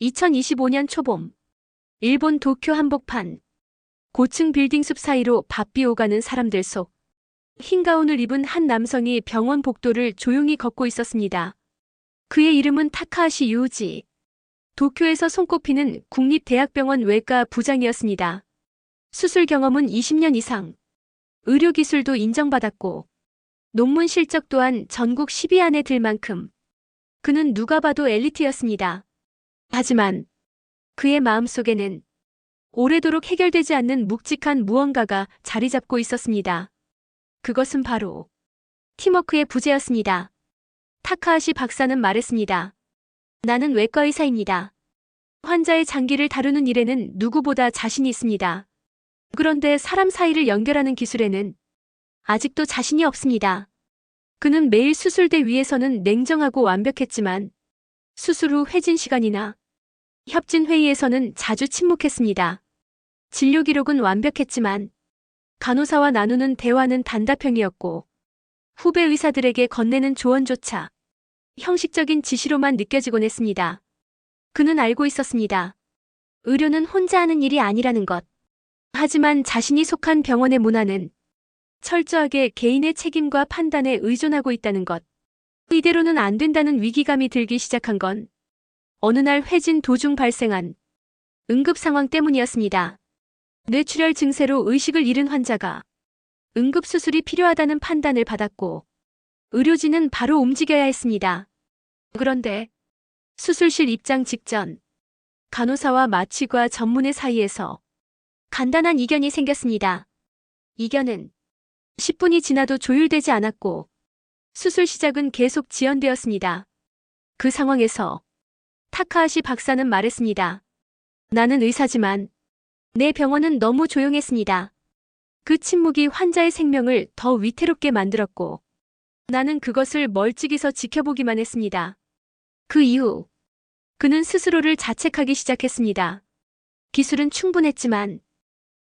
2025년 초봄. 일본 도쿄 한복판. 고층 빌딩 숲 사이로 바삐 오가는 사람들 속. 흰 가운을 입은 한 남성이 병원 복도를 조용히 걷고 있었습니다. 그의 이름은 타카하시 유우지. 도쿄에서 손꼽히는 국립대학병원 외과 부장이었습니다. 수술 경험은 20년 이상. 의료 기술도 인정받았고, 논문 실적 또한 전국 10위 안에 들 만큼. 그는 누가 봐도 엘리트였습니다. 하지만 그의 마음속에는 오래도록 해결되지 않는 묵직한 무언가가 자리 잡고 있었습니다. 그것은 바로 팀워크의 부재였습니다. 타카하시 박사는 말했습니다. 나는 외과 의사입니다. 환자의 장기를 다루는 일에는 누구보다 자신이 있습니다. 그런데 사람 사이를 연결하는 기술에는 아직도 자신이 없습니다. 그는 매일 수술대 위에서는 냉정하고 완벽했지만 수술 후 회진 시간이나 협진 회의에서는 자주 침묵했습니다. 진료 기록은 완벽했지만 간호사와 나누는 대화는 단답형이었고 후배 의사들에게 건네는 조언조차 형식적인 지시로만 느껴지곤 했습니다. 그는 알고 있었습니다. 의료는 혼자 하는 일이 아니라는 것. 하지만 자신이 속한 병원의 문화는 철저하게 개인의 책임과 판단에 의존하고 있다는 것. 이대로는 안 된다는 위기감이 들기 시작한 건 어느 날 회진 도중 발생한 응급 상황 때문이었습니다. 뇌출혈 증세로 의식을 잃은 환자가 응급 수술이 필요하다는 판단을 받았고 의료진은 바로 움직여야 했습니다. 그런데 수술실 입장 직전 간호사와 마취과 전문의 사이에서 간단한 이견이 생겼습니다. 이견은 10분이 지나도 조율되지 않았고 수술 시작은 계속 지연되었습니다. 그 상황에서 타카하시 박사는 말했습니다. 나는 의사지만 내 병원은 너무 조용했습니다. 그 침묵이 환자의 생명을 더 위태롭게 만들었고 나는 그것을 멀찍이서 지켜보기만 했습니다. 그 이후 그는 스스로를 자책하기 시작했습니다. 기술은 충분했지만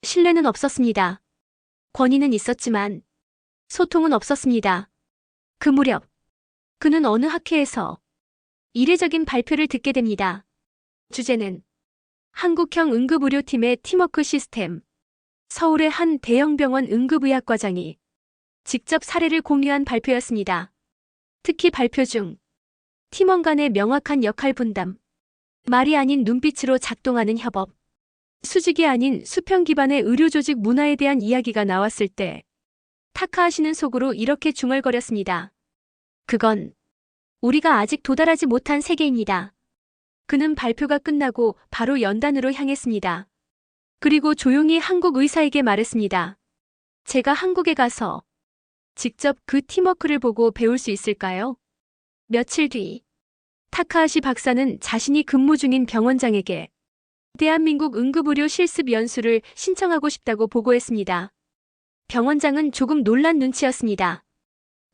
신뢰는 없었습니다. 권위는 있었지만 소통은 없었습니다. 그 무렵 그는 어느 학회에서 이례적인 발표를 듣게 됩니다. 주제는 한국형 응급의료팀의 팀워크 시스템. 서울의 한 대형병원 응급의학과장이 직접 사례를 공유한 발표였습니다. 특히 발표 중 팀원 간의 명확한 역할 분담, 말이 아닌 눈빛으로 작동하는 협업, 수직이 아닌 수평 기반의 의료조직 문화에 대한 이야기가 나왔을 때 타카하시는 속으로 이렇게 중얼거렸습니다. 그건 우리가 아직 도달하지 못한 세계입니다. 그는 발표가 끝나고 바로 연단으로 향했습니다. 그리고 조용히 한국 의사에게 말했습니다. 제가 한국에 가서 직접 그 팀워크를 보고 배울 수 있을까요? 며칠 뒤, 타카하시 박사는 자신이 근무 중인 병원장에게 대한민국 응급의료 실습 연수를 신청하고 싶다고 보고했습니다. 병원장은 조금 놀란 눈치였습니다.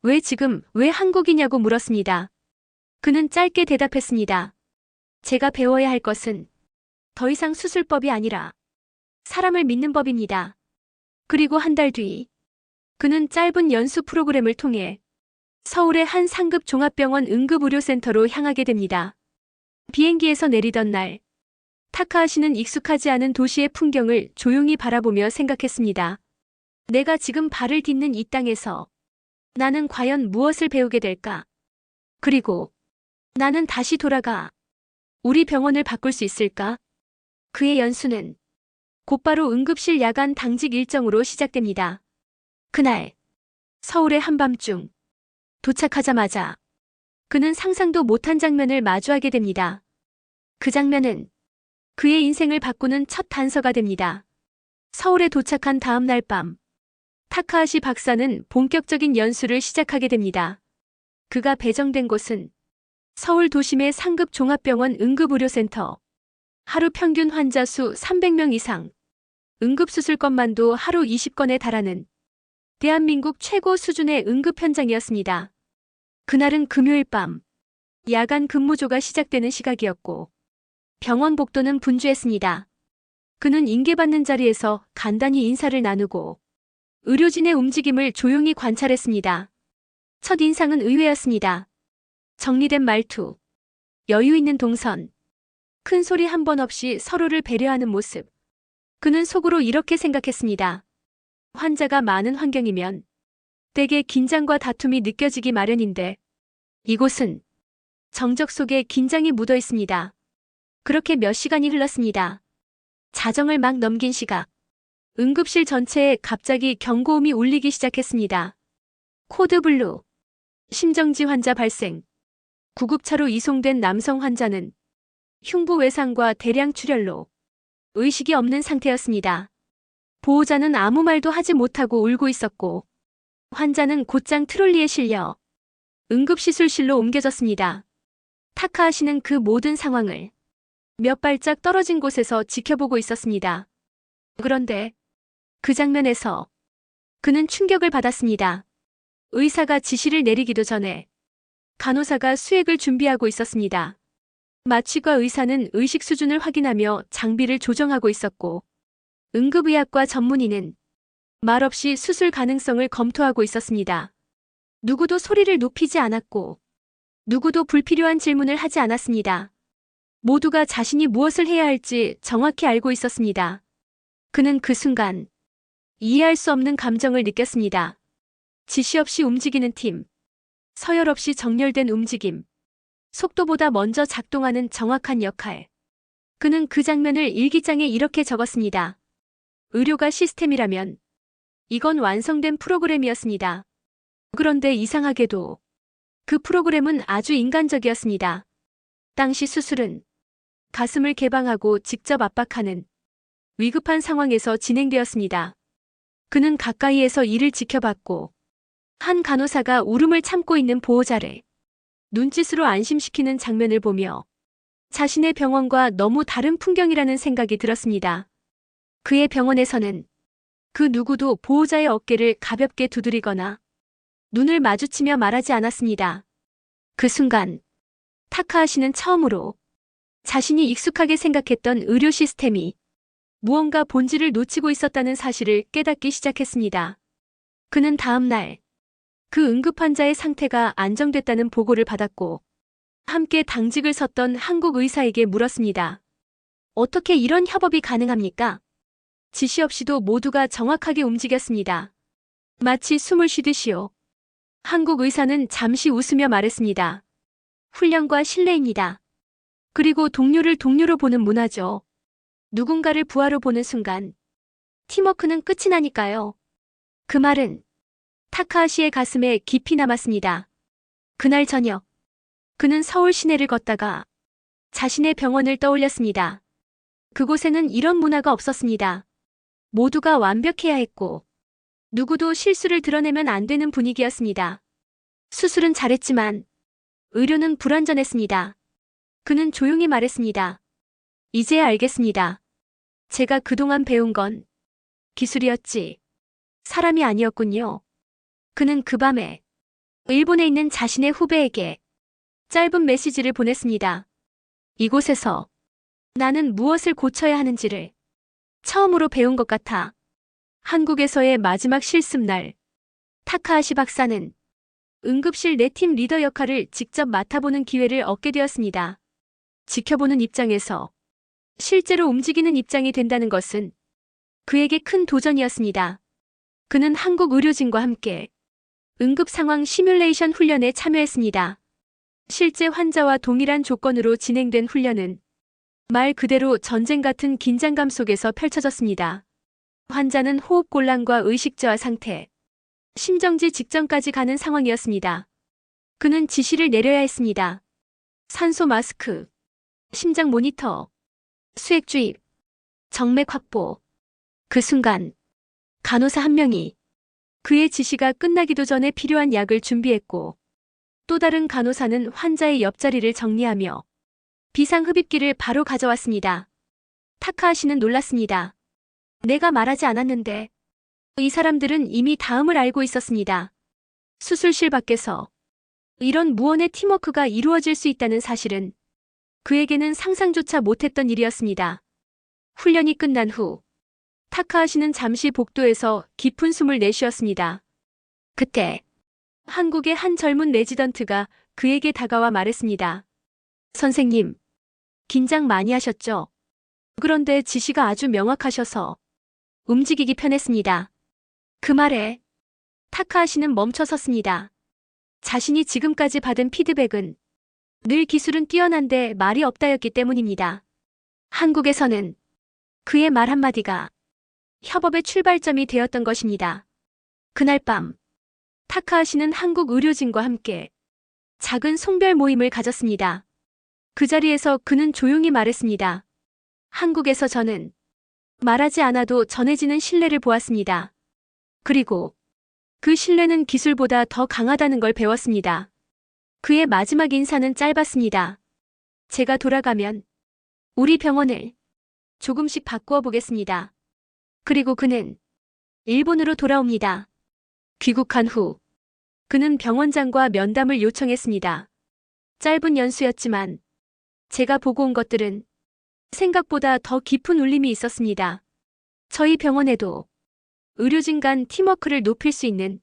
왜 지금, 왜 한국이냐고 물었습니다. 그는 짧게 대답했습니다. 제가 배워야 할 것은 더 이상 수술법이 아니라 사람을 믿는 법입니다. 그리고 한 달 뒤, 그는 짧은 연수 프로그램을 통해 서울의 한 상급 종합병원 응급의료센터로 향하게 됩니다. 비행기에서 내리던 날, 타카하시는 익숙하지 않은 도시의 풍경을 조용히 바라보며 생각했습니다. 내가 지금 발을 딛는 이 땅에서 나는 과연 무엇을 배우게 될까? 그리고 나는 다시 돌아가 우리 병원을 바꿀 수 있을까? 그의 연수는 곧바로 응급실 야간 당직 일정으로 시작됩니다. 그날 서울의 한밤중 도착하자마자 그는 상상도 못한 장면을 마주하게 됩니다. 그 장면은 그의 인생을 바꾸는 첫 단서가 됩니다. 서울에 도착한 다음 날 밤 타카하시 박사는 본격적인 연수를 시작하게 됩니다. 그가 배정된 곳은 서울 도심의 상급 종합병원 응급의료센터. 하루 평균 환자 수 300명 이상. 응급수술건만도 하루 20건에 달하는 대한민국 최고 수준의 응급 현장이었습니다. 그날은 금요일 밤. 야간 근무조가 시작되는 시각이었고 병원 복도는 분주했습니다. 그는 인계받는 자리에서 간단히 인사를 나누고 의료진의 움직임을 조용히 관찰했습니다. 첫 인상은 의외였습니다. 정리된 말투, 여유 있는 동선. 큰 소리 한 번 없이 서로를 배려하는 모습. 그는 속으로 이렇게 생각했습니다. 환자가 많은 환경이면 때게 긴장과 다툼이 느껴지기 마련인데 이곳은 정적 속에 긴장이 묻어 있습니다. 그렇게 몇 시간이 흘렀습니다. 자정을 막 넘긴 시각. 응급실 전체에 갑자기 경고음이 울리기 시작했습니다. 코드 블루. 심정지 환자 발생. 구급차로 이송된 남성 환자는 흉부 외상과 대량 출혈로 의식이 없는 상태였습니다. 보호자는 아무 말도 하지 못하고 울고 있었고 환자는 곧장 트롤리에 실려 응급시술실로 옮겨졌습니다. 타카하 씨는 그 모든 상황을 몇 발짝 떨어진 곳에서 지켜보고 있었습니다. 그런데 그 장면에서 그는 충격을 받았습니다. 의사가 지시를 내리기도 전에 간호사가 수액을 준비하고 있었습니다. 마취과 의사는 의식 수준을 확인하며 장비를 조정하고 있었고 응급의학과 전문의는 말없이 수술 가능성을 검토하고 있었습니다. 누구도 소리를 높이지 않았고 누구도 불필요한 질문을 하지 않았습니다. 모두가 자신이 무엇을 해야 할지 정확히 알고 있었습니다. 그는 그 순간 이해할 수 없는 감정을 느꼈습니다. 지시 없이 움직이는 팀, 서열 없이 정렬된 움직임, 속도보다 먼저 작동하는 정확한 역할. 그는 그 장면을 일기장에 이렇게 적었습니다. 의료가 시스템이라면 이건 완성된 프로그램이었습니다. 그런데 이상하게도 그 프로그램은 아주 인간적이었습니다. 당시 수술은 가슴을 개방하고 직접 압박하는 위급한 상황에서 진행되었습니다. 그는 가까이에서 이를 지켜봤고 한 간호사가 울음을 참고 있는 보호자를 눈짓으로 안심시키는 장면을 보며 자신의 병원과 너무 다른 풍경이라는 생각이 들었습니다. 그의 병원에서는 그 누구도 보호자의 어깨를 가볍게 두드리거나 눈을 마주치며 말하지 않았습니다. 그 순간 타카하 씨는 처음으로 자신이 익숙하게 생각했던 의료 시스템이 무언가 본질을 놓치고 있었다는 사실을 깨닫기 시작했습니다. 그는 다음 날 그 응급 환자의 상태가 안정됐다는 보고를 받았고 함께 당직을 섰던 한국 의사에게 물었습니다. 어떻게 이런 협업이 가능합니까? 지시 없이도 모두가 정확하게 움직였습니다. 마치 숨을 쉬듯이요. 한국 의사는 잠시 웃으며 말했습니다. 훈련과 신뢰입니다. 그리고 동료를 동료로 보는 문화죠. 누군가를 부하로 보는 순간 팀워크는 끝이 나니까요. 그 말은 타카하 씨의 가슴에 깊이 남았습니다. 그날 저녁 그는 서울 시내를 걷다가 자신의 병원을 떠올렸습니다. 그곳에는 이런 문화가 없었습니다. 모두가 완벽해야 했고 누구도 실수를 드러내면 안 되는 분위기였습니다. 수술은 잘했지만 의료는 불완전했습니다. 그는 조용히 말했습니다. 이제야 알겠습니다. 제가 그동안 배운 건 기술이었지. 사람이 아니었군요. 그는 그 밤에 일본에 있는 자신의 후배에게 짧은 메시지를 보냈습니다. 이곳에서 나는 무엇을 고쳐야 하는지를 처음으로 배운 것 같아. 한국에서의 마지막 실습 날, 타카하시 박사는 응급실 내 팀 리더 역할을 직접 맡아보는 기회를 얻게 되었습니다. 지켜보는 입장에서 실제로 움직이는 입장이 된다는 것은 그에게 큰 도전이었습니다. 그는 한국 의료진과 함께 응급 상황 시뮬레이션 훈련에 참여했습니다. 실제 환자와 동일한 조건으로 진행된 훈련은 말 그대로 전쟁 같은 긴장감 속에서 펼쳐졌습니다. 환자는 호흡 곤란과 의식 저하 상태, 심정지 직전까지 가는 상황이었습니다. 그는 지시를 내려야 했습니다. 산소 마스크, 심장 모니터, 수액 주입, 정맥 확보. 그 순간 간호사 한 명이 그의 지시가 끝나기도 전에 필요한 약을 준비했고 또 다른 간호사는 환자의 옆자리를 정리하며 비상흡입기를 바로 가져왔습니다. 타카하 씨는 놀랐습니다. 내가 말하지 않았는데 이 사람들은 이미 다음을 알고 있었습니다. 수술실 밖에서 이런 무언의 팀워크가 이루어질 수 있다는 사실은 그에게는 상상조차 못했던 일이었습니다. 훈련이 끝난 후 타카하 씨는 잠시 복도에서 깊은 숨을 내쉬었습니다. 그때 한국의 한 젊은 레지던트가 그에게 다가와 말했습니다. 선생님, 긴장 많이 하셨죠? 그런데 지시가 아주 명확하셔서 움직이기 편했습니다. 그 말에 타카하 씨는 멈춰 섰습니다. 자신이 지금까지 받은 피드백은 늘 기술은 뛰어난데 말이 없다였기 때문입니다. 한국에서는 그의 말 한마디가 협업의 출발점이 되었던 것입니다. 그날 밤 타카하 씨는 한국 의료진과 함께 작은 송별 모임을 가졌습니다. 그 자리에서 그는 조용히 말했습니다. 한국에서 저는 말하지 않아도 전해지는 신뢰를 보았습니다. 그리고 그 신뢰는 기술보다 더 강하다는 걸 배웠습니다. 그의 마지막 인사는 짧았습니다. 제가 돌아가면 우리 병원을 조금씩 바꾸어 보겠습니다. 그리고 그는 일본으로 돌아옵니다. 귀국한 후 그는 병원장과 면담을 요청했습니다. 짧은 연수였지만 제가 보고 온 것들은 생각보다 더 깊은 울림이 있었습니다. 저희 병원에도 의료진 간 팀워크를 높일 수 있는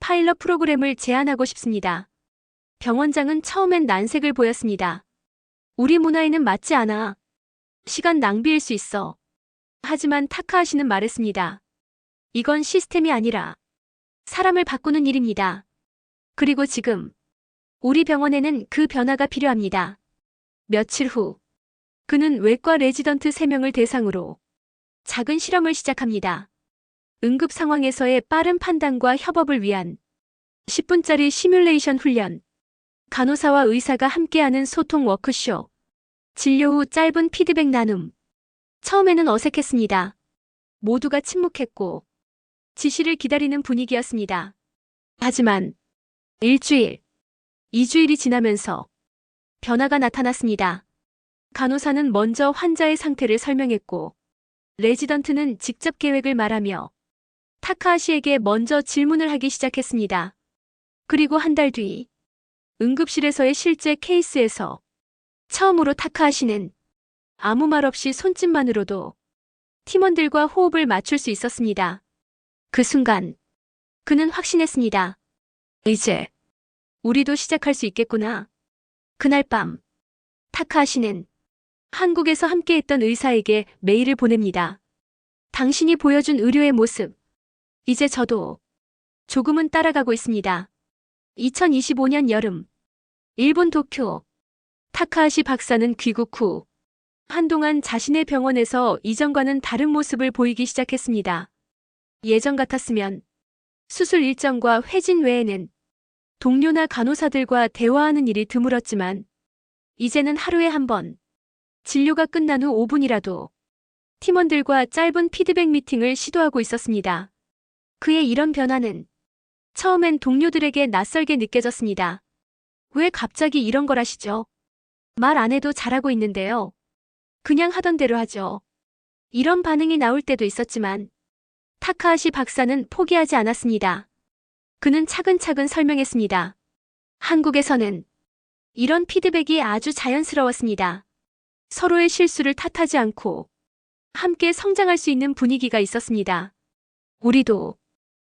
파일럿 프로그램을 제안하고 싶습니다. 병원장은 처음엔 난색을 보였습니다. 우리 문화에는 맞지 않아. 시간 낭비일 수 있어. 하지만 타카하 씨는 말했습니다. 이건 시스템이 아니라 사람을 바꾸는 일입니다. 그리고 지금 우리 병원에는 그 변화가 필요합니다. 며칠 후 그는 외과 레지던트 3명을 대상으로 작은 실험을 시작합니다. 응급 상황에서의 빠른 판단과 협업을 위한 10분짜리 시뮬레이션 훈련, 간호사와 의사가 함께하는 소통 워크숍, 진료 후 짧은 피드백 나눔. 처음에는 어색했습니다. 모두가 침묵했고 지시를 기다리는 분위기였습니다. 하지만 일주일, 이주일이 지나면서 변화가 나타났습니다. 간호사는 먼저 환자의 상태를 설명했고 레지던트는 직접 계획을 말하며 타카하 씨에게 먼저 질문을 하기 시작했습니다. 그리고 한 달 뒤 응급실에서의 실제 케이스에서 처음으로 타카하 씨는 아무 말 없이 손짓만으로도 팀원들과 호흡을 맞출 수 있었습니다. 그 순간 그는 확신했습니다. 이제 우리도 시작할 수 있겠구나. 그날 밤 타카하 씨는 한국에서 함께했던 의사에게 메일을 보냅니다. 당신이 보여준 의료의 모습. 이제 저도 조금은 따라가고 있습니다. 2025년 여름. 일본 도쿄. 타카하시 박사는 귀국 후 한동안 자신의 병원에서 이전과는 다른 모습을 보이기 시작했습니다. 예전 같았으면 수술 일정과 회진 외에는 동료나 간호사들과 대화하는 일이 드물었지만 이제는 하루에 한 번 진료가 끝난 후 5분이라도 팀원들과 짧은 피드백 미팅을 시도하고 있었습니다. 그의 이런 변화는 처음엔 동료들에게 낯설게 느껴졌습니다. 왜 갑자기 이런 걸 하시죠? 말 안 해도 잘하고 있는데요. 그냥 하던 대로 하죠. 이런 반응이 나올 때도 있었지만 타카하시 박사는 포기하지 않았습니다. 그는 차근차근 설명했습니다. 한국에서는 이런 피드백이 아주 자연스러웠습니다. 서로의 실수를 탓하지 않고 함께 성장할 수 있는 분위기가 있었습니다. 우리도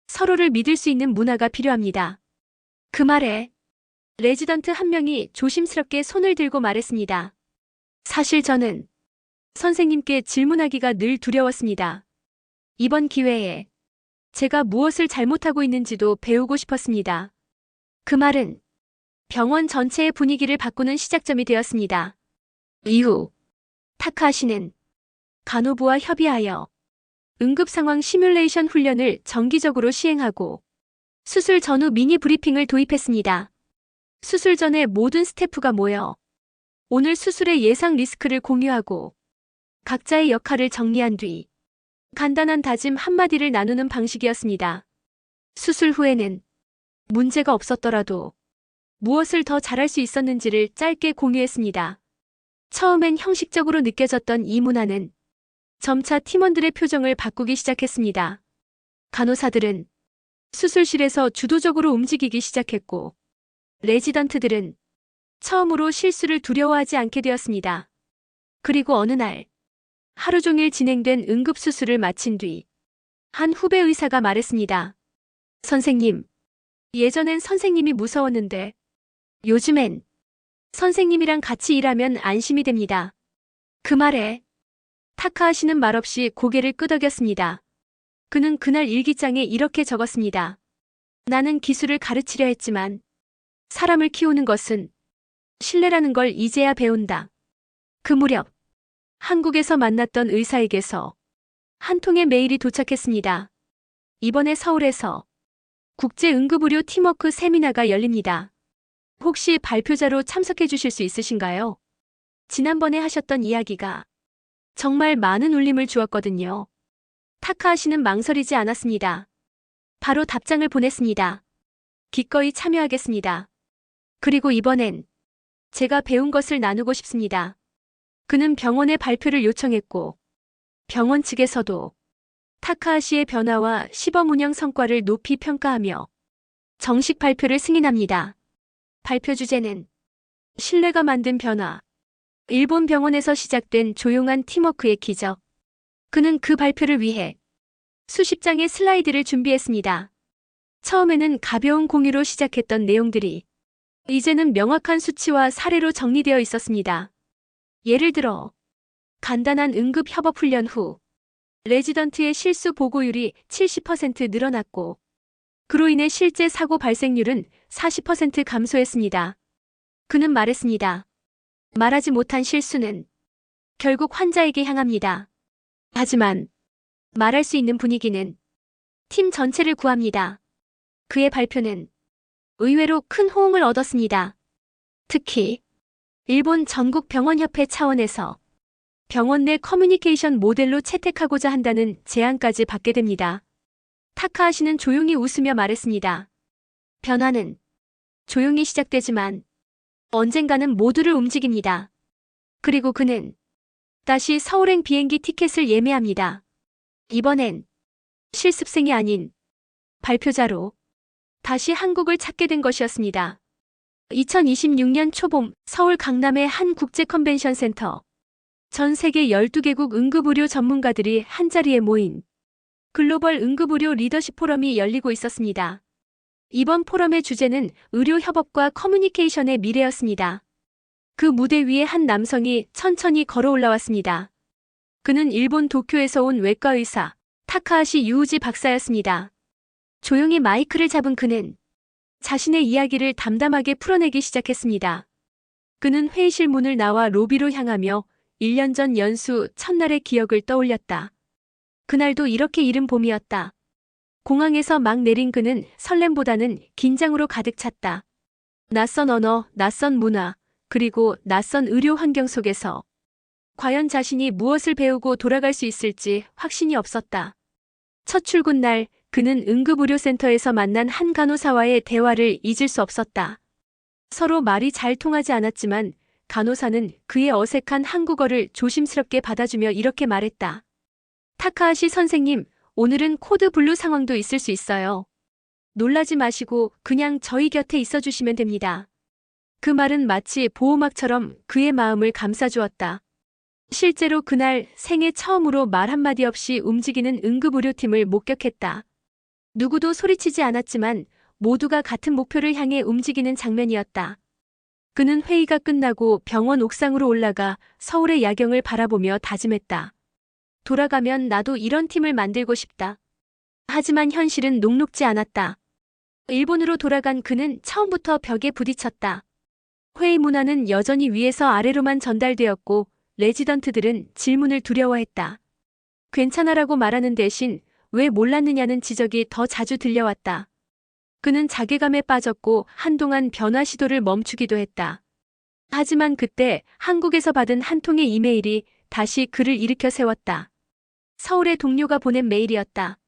서로를 믿을 수 있는 문화가 필요합니다. 그 말에 레지던트 한 명이 조심스럽게 손을 들고 말했습니다. 사실 저는 선생님께 질문하기가 늘 두려웠습니다. 이번 기회에 제가 무엇을 잘못하고 있는지도 배우고 싶었습니다. 그 말은 병원 전체의 분위기를 바꾸는 시작점이 되었습니다. 이후 타카하시는 간호부와 협의하여 응급 상황 시뮬레이션 훈련을 정기적으로 시행하고 수술 전후 미니 브리핑을 도입했습니다. 수술 전에 모든 스태프가 모여 오늘 수술의 예상 리스크를 공유하고 각자의 역할을 정리한 뒤 간단한 다짐 한마디를 나누는 방식이었습니다. 수술 후에는 문제가 없었더라도 무엇을 더 잘할 수 있었는지를 짧게 공유했습니다. 처음엔 형식적으로 느껴졌던 이 문화는 점차 팀원들의 표정을 바꾸기 시작했습니다. 간호사들은 수술실에서 주도적으로 움직이기 시작했고, 레지던트들은 처음으로 실수를 두려워하지 않게 되었습니다. 그리고 어느 날, 하루 종일 진행된 응급수술을 마친 뒤, 한 후배 의사가 말했습니다. 선생님, 예전엔 선생님이 무서웠는데, 요즘엔 선생님이랑 같이 일하면 안심이 됩니다. 그 말에 타카하시는 말없이 고개를 끄덕였습니다. 그는 그날 일기장에 이렇게 적었습니다. 나는 기술을 가르치려 했지만 사람을 키우는 것은 신뢰라는 걸 이제야 배운다. 그 무렵 한국에서 만났던 의사에게서 한 통의 메일이 도착했습니다. 이번에 서울에서 국제응급의료 팀워크 세미나가 열립니다. 혹시 발표자로 참석해 주실 수 있으신가요? 지난번에 하셨던 이야기가 정말 많은 울림을 주었거든요. 타카하시는 망설이지 않았습니다. 바로 답장을 보냈습니다. 기꺼이 참여하겠습니다. 그리고 이번엔 제가 배운 것을 나누고 싶습니다. 그는 병원에 발표를 요청했고 병원 측에서도 타카하시의 변화와 시범 운영 성과를 높이 평가하며 정식 발표를 승인합니다. 발표 주제는 신뢰가 만든 변화. 일본 병원에서 시작된 조용한 팀워크의 기적. 그는 그 발표를 위해 수십 장의 슬라이드를 준비했습니다. 처음에는 가벼운 공유로 시작했던 내용들이 이제는 명확한 수치와 사례로 정리되어 있었습니다. 예를 들어 간단한 응급 협업 훈련 후 레지던트의 실수 보고율이 70% 늘어났고 그로 인해 실제 사고 발생률은 40% 감소했습니다. 그는 말했습니다. 말하지 못한 실수는 결국 환자에게 향합니다. 하지만 말할 수 있는 분위기는 팀 전체를 구합니다. 그의 발표는 의외로 큰 호응을 얻었습니다. 특히 일본 전국 병원협회 차원에서 병원 내 커뮤니케이션 모델로 채택하고자 한다는 제안까지 받게 됩니다. 타카하시는 조용히 웃으며 말했습니다. 변화는 조용히 시작되지만 언젠가는 모두를 움직입니다. 그리고 그는 다시 서울행 비행기 티켓을 예매합니다. 이번엔 실습생이 아닌 발표자로 다시 한국을 찾게 된 것이었습니다. 2026년 초봄 서울 강남의 한 국제 컨벤션 센터. 전 세계 12개국 응급의료 전문가들이 한자리에 모인 글로벌 응급의료 리더십 포럼이 열리고 있었습니다. 이번 포럼의 주제는 의료 협업과 커뮤니케이션의 미래였습니다. 그 무대 위에 한 남성이 천천히 걸어 올라왔습니다. 그는 일본 도쿄에서 온 외과 의사 타카하시 유우지 박사였습니다. 조용히 마이크를 잡은 그는 자신의 이야기를 담담하게 풀어내기 시작했습니다. 그는 회의실 문을 나와 로비로 향하며 1년 전 연수 첫날의 기억을 떠올렸다. 그날도 이렇게 이른 봄이었다. 공항에서 막 내린 그는 설렘보다는 긴장으로 가득 찼다. 낯선 언어, 낯선 문화, 그리고 낯선 의료 환경 속에서 과연 자신이 무엇을 배우고 돌아갈 수 있을지 확신이 없었다. 첫 출근 날 그는 응급의료센터에서 만난 한 간호사와의 대화를 잊을 수 없었다. 서로 말이 잘 통하지 않았지만 간호사는 그의 어색한 한국어를 조심스럽게 받아주며 이렇게 말했다. 타카하시 선생님, 오늘은 코드 블루 상황도 있을 수 있어요. 놀라지 마시고 그냥 저희 곁에 있어 주시면 됩니다. 그 말은 마치 보호막처럼 그의 마음을 감싸주었다. 실제로 그날 생애 처음으로 말 한마디 없이 움직이는 응급의료팀을 목격했다. 누구도 소리치지 않았지만 모두가 같은 목표를 향해 움직이는 장면이었다. 그는 회의가 끝나고 병원 옥상으로 올라가 서울의 야경을 바라보며 다짐했다. 돌아가면 나도 이런 팀을 만들고 싶다. 하지만 현실은 녹록지 않았다. 일본으로 돌아간 그는 처음부터 벽에 부딪혔다. 회의 문화는 여전히 위에서 아래로만 전달되었고 레지던트들은 질문을 두려워했다. 괜찮아라고 말하는 대신 왜 몰랐느냐는 지적이 더 자주 들려왔다. 그는 자괴감에 빠졌고 한동안 변화 시도를 멈추기도 했다. 하지만 그때 한국에서 받은 한 통의 이메일이 다시 그를 일으켜 세웠다. 서울의 동료가 보낸 메일이었다.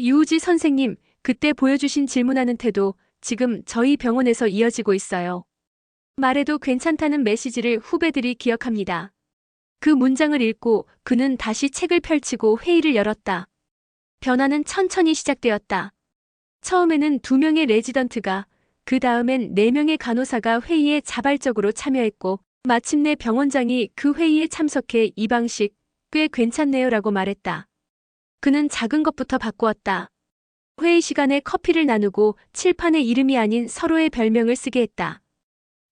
유우지 선생님, 그때 보여주신 질문하는 태도 지금 저희 병원에서 이어지고 있어요. 말해도 괜찮다는 메시지를 후배들이 기억합니다. 그 문장을 읽고 그는 다시 책을 펼치고 회의를 열었다. 변화는 천천히 시작되었다. 처음에는 두 명의 레지던트가, 그 다음엔 네 명의 간호사가 회의에 자발적으로 참여했고, 마침내 병원장이 그 회의에 참석해 이 방식, 꽤 괜찮네요 라고 말했다. 그는 작은 것부터 바꾸었다. 회의 시간에 커피를 나누고 칠판에 이름이 아닌 서로의 별명을 쓰게 했다.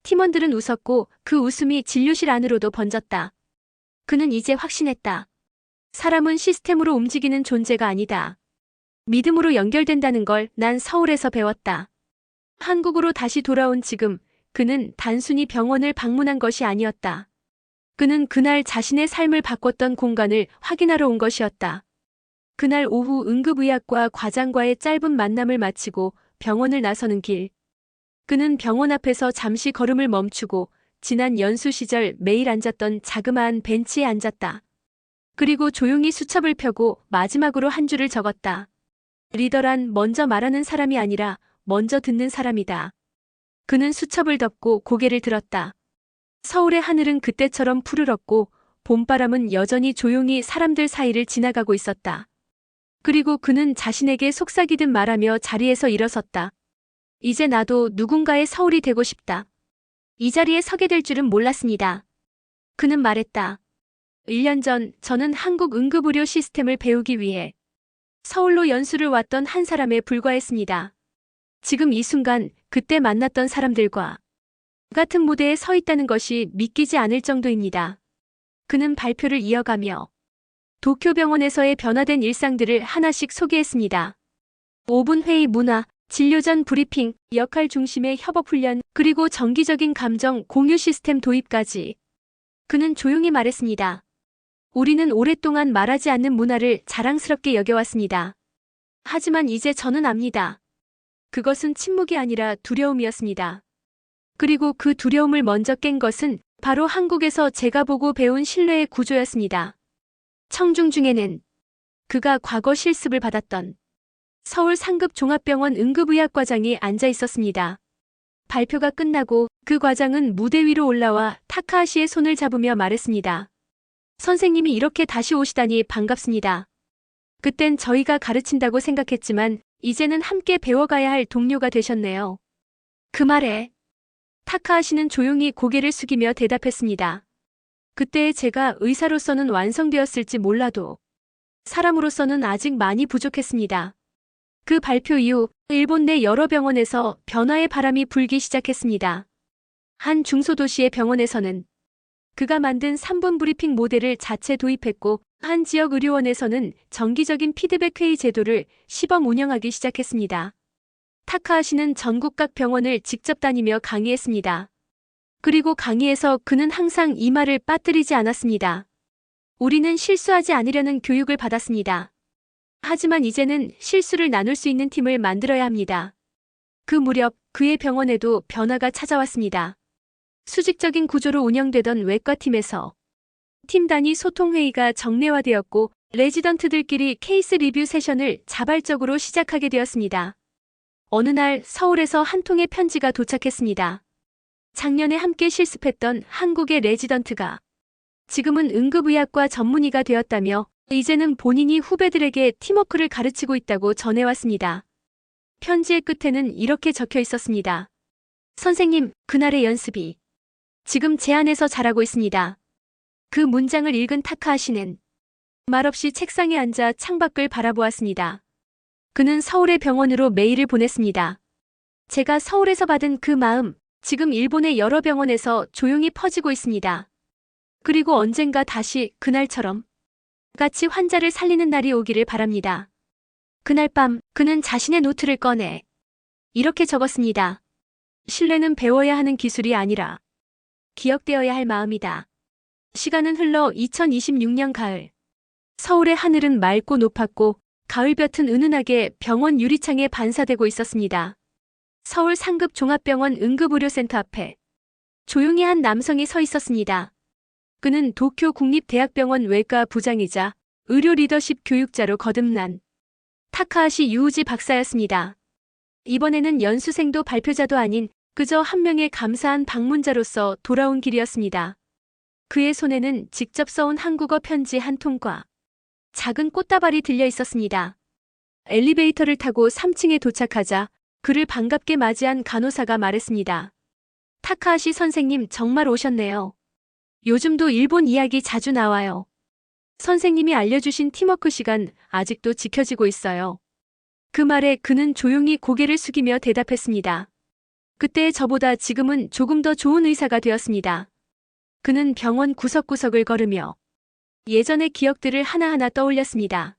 팀원들은 웃었고 그 웃음이 진료실 안으로도 번졌다. 그는 이제 확신했다. 사람은 시스템으로 움직이는 존재가 아니다. 믿음으로 연결된다는 걸 난 서울에서 배웠다. 한국으로 다시 돌아온 지금 그는 단순히 병원을 방문한 것이 아니었다. 그는 그날 자신의 삶을 바꿨던 공간을 확인하러 온 것이었다. 그날 오후 응급의학과 과장과의 짧은 만남을 마치고 병원을 나서는 길. 그는 병원 앞에서 잠시 걸음을 멈추고 지난 연수 시절 매일 앉았던 자그마한 벤치에 앉았다. 그리고 조용히 수첩을 펴고 마지막으로 한 줄을 적었다. 리더란 먼저 말하는 사람이 아니라 먼저 듣는 사람이다. 그는 수첩을 덮고 고개를 들었다. 서울의 하늘은 그때처럼 푸르렀고 봄바람은 여전히 조용히 사람들 사이를 지나가고 있었다. 그리고 그는 자신에게 속삭이듯 말하며 자리에서 일어섰다. 이제 나도 누군가의 서울이 되고 싶다. 이 자리에 서게 될 줄은 몰랐습니다. 그는 말했다. 1년 전 저는 한국 응급의료 시스템을 배우기 위해 서울로 연수를 왔던 한 사람에 불과했습니다. 지금 이 순간 그때 만났던 사람들과 같은 무대에 서 있다는 것이 믿기지 않을 정도입니다. 그는 발표를 이어가며 도쿄병원에서의 변화된 일상들을 하나씩 소개했습니다. 5분 회의 문화, 진료 전 브리핑, 역할 중심의 협업 훈련, 그리고 정기적인 감정 공유 시스템 도입까지. 그는 조용히 말했습니다. 우리는 오랫동안 말하지 않는 문화를 자랑스럽게 여겨왔습니다. 하지만 이제 저는 압니다. 그것은 침묵이 아니라 두려움이었습니다. 그리고 그 두려움을 먼저 깬 것은 바로 한국에서 제가 보고 배운 신뢰의 구조였습니다. 청중 중에는 그가 과거 실습을 받았던 서울 상급 종합병원 응급의학과장이 앉아 있었습니다. 발표가 끝나고 그 과장은 무대 위로 올라와 타카하시의 손을 잡으며 말했습니다. 선생님이 이렇게 다시 오시다니 반갑습니다. 그땐 저희가 가르친다고 생각했지만 이제는 함께 배워가야 할 동료가 되셨네요. 그 말에 타카 하시는 조용히 고개를 숙이며 대답했습니다. 그때 제가 의사로서는 완성되었을지 몰라도 사람으로서는 아직 많이 부족했습니다. 그 발표 이후 일본 내 여러 병원에서 변화의 바람이 불기 시작했습니다. 한 중소도시의 병원에서는 그가 만든 3분 브리핑 모델을 자체 도입했고 한 지역 의료원에서는 정기적인 피드백 회의 제도를 시범 운영하기 시작했습니다. 타카하시는 전국 각 병원을 직접 다니며 강의했습니다. 그리고 강의에서 그는 항상 이 말을 빠뜨리지 않았습니다. 우리는 실수하지 않으려는 교육을 받았습니다. 하지만 이제는 실수를 나눌 수 있는 팀을 만들어야 합니다. 그 무렵 그의 병원에도 변화가 찾아왔습니다. 수직적인 구조로 운영되던 외과팀에서 팀 단위 소통회의가 정례화되었고 레지던트들끼리 케이스 리뷰 세션을 자발적으로 시작하게 되었습니다. 어느 날 서울에서 한 통의 편지가 도착했습니다. 작년에 함께 실습했던 한국의 레지던트가 지금은 응급의학과 전문의가 되었다며 이제는 본인이 후배들에게 팀워크를 가르치고 있다고 전해왔습니다. 편지의 끝에는 이렇게 적혀 있었습니다. 선생님, 그날의 연습이 지금 제 안에서 자라고 있습니다. 그 문장을 읽은 타카하시는 말없이 책상에 앉아 창밖을 바라보았습니다. 그는 서울의 병원으로 메일을 보냈습니다. 제가 서울에서 받은 그 마음, 지금 일본의 여러 병원에서 조용히 퍼지고 있습니다. 그리고 언젠가 다시 그날처럼 같이 환자를 살리는 날이 오기를 바랍니다. 그날 밤 그는 자신의 노트를 꺼내 이렇게 적었습니다. 신뢰는 배워야 하는 기술이 아니라 기억되어야 할 마음이다. 시간은 흘러 2026년 가을. 서울의 하늘은 맑고 높았고 가을볕은 은은하게 병원 유리창에 반사되고 있었습니다. 서울 상급 종합병원 응급의료센터 앞에 조용히 한 남성이 서 있었습니다. 그는 도쿄 국립대학병원 외과 부장이자 의료 리더십 교육자로 거듭난 타카하시 유우지 박사였습니다. 이번에는 연수생도 발표자도 아닌 그저 한 명의 감사한 방문자로서 돌아온 길이었습니다. 그의 손에는 직접 써온 한국어 편지 한 통과 작은 꽃다발이 들려 있었습니다. 엘리베이터를 타고 3층에 도착하자 그를 반갑게 맞이한 간호사가 말했습니다. 타카하시 선생님 정말 오셨네요. 요즘도 일본 이야기 자주 나와요. 선생님이 알려주신 팀워크 시간 아직도 지켜지고 있어요. 그 말에 그는 조용히 고개를 숙이며 대답했습니다. 그때 저보다 지금은 조금 더 좋은 의사가 되었습니다. 그는 병원 구석구석을 걸으며 예전의 기억들을 하나하나 떠올렸습니다.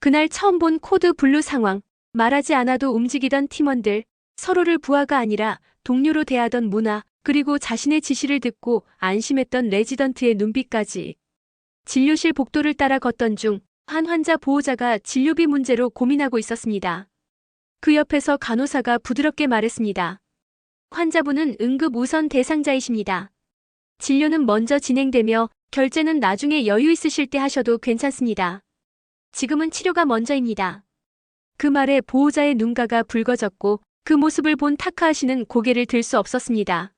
그날 처음 본 코드 블루 상황, 말하지 않아도 움직이던 팀원들, 서로를 부하가 아니라 동료로 대하던 문화, 그리고 자신의 지시를 듣고 안심했던 레지던트의 눈빛까지. 진료실 복도를 따라 걷던 중, 한 환자 보호자가 진료비 문제로 고민하고 있었습니다. 그 옆에서 간호사가 부드럽게 말했습니다. 환자분은 응급 우선 대상자이십니다. 진료는 먼저 진행되며 결제는 나중에 여유 있으실 때 하셔도 괜찮습니다. 지금은 치료가 먼저입니다. 그 말에 보호자의 눈가가 붉어졌고 그 모습을 본 타카 하시는 고개를 들 수 없었습니다.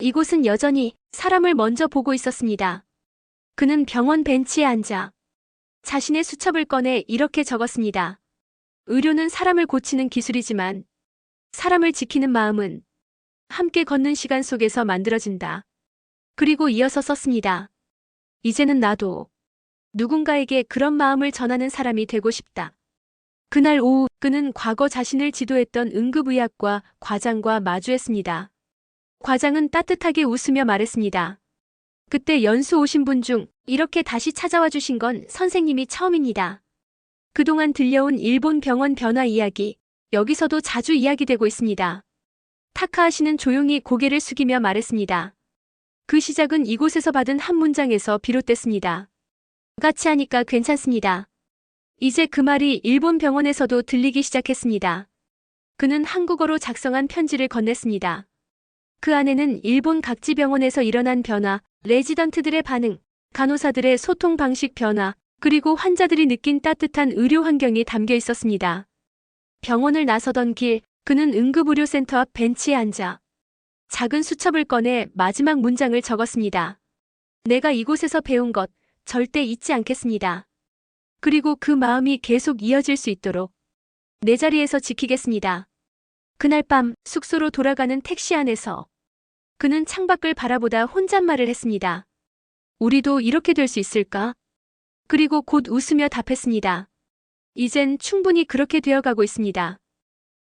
이곳은 여전히 사람을 먼저 보고 있었습니다. 그는 병원 벤치에 앉아 자신의 수첩을 꺼내 이렇게 적었습니다. 의료는 사람을 고치는 기술이지만 사람을 지키는 마음은 함께 걷는 시간 속에서 만들어진다. 그리고 이어서 썼습니다. 이제는 나도 누군가에게 그런 마음을 전하는 사람이 되고 싶다. 그날 오후 그는 과거 자신을 지도했던 응급의학과 과장과 마주했습니다. 과장은 따뜻하게 웃으며 말했습니다. 그때 연수 오신 분 중 이렇게 다시 찾아와 주신 건 선생님이 처음입니다. 그동안 들려온 일본 병원 변화 이야기, 여기서도 자주 이야기되고 있습니다. 타카하 씨는 조용히 고개를 숙이며 말했습니다. 그 시작은 이곳에서 받은 한 문장에서 비롯됐습니다. 같이 하니까 괜찮습니다. 이제 그 말이 일본 병원에서도 들리기 시작했습니다. 그는 한국어로 작성한 편지를 건넸습니다. 그 안에는 일본 각지 병원에서 일어난 변화, 레지던트들의 반응, 간호사들의 소통 방식 변화, 그리고 환자들이 느낀 따뜻한 의료 환경이 담겨 있었습니다. 병원을 나서던 길, 그는 응급의료센터 앞 벤치에 앉아 작은 수첩을 꺼내 마지막 문장을 적었습니다. 내가 이곳에서 배운 것 절대 잊지 않겠습니다. 그리고 그 마음이 계속 이어질 수 있도록 내 자리에서 지키겠습니다. 그날 밤 숙소로 돌아가는 택시 안에서 그는 창밖을 바라보다 혼잣말을 했습니다. 우리도 이렇게 될 수 있을까? 그리고 곧 웃으며 답했습니다. 이젠 충분히 그렇게 되어가고 있습니다.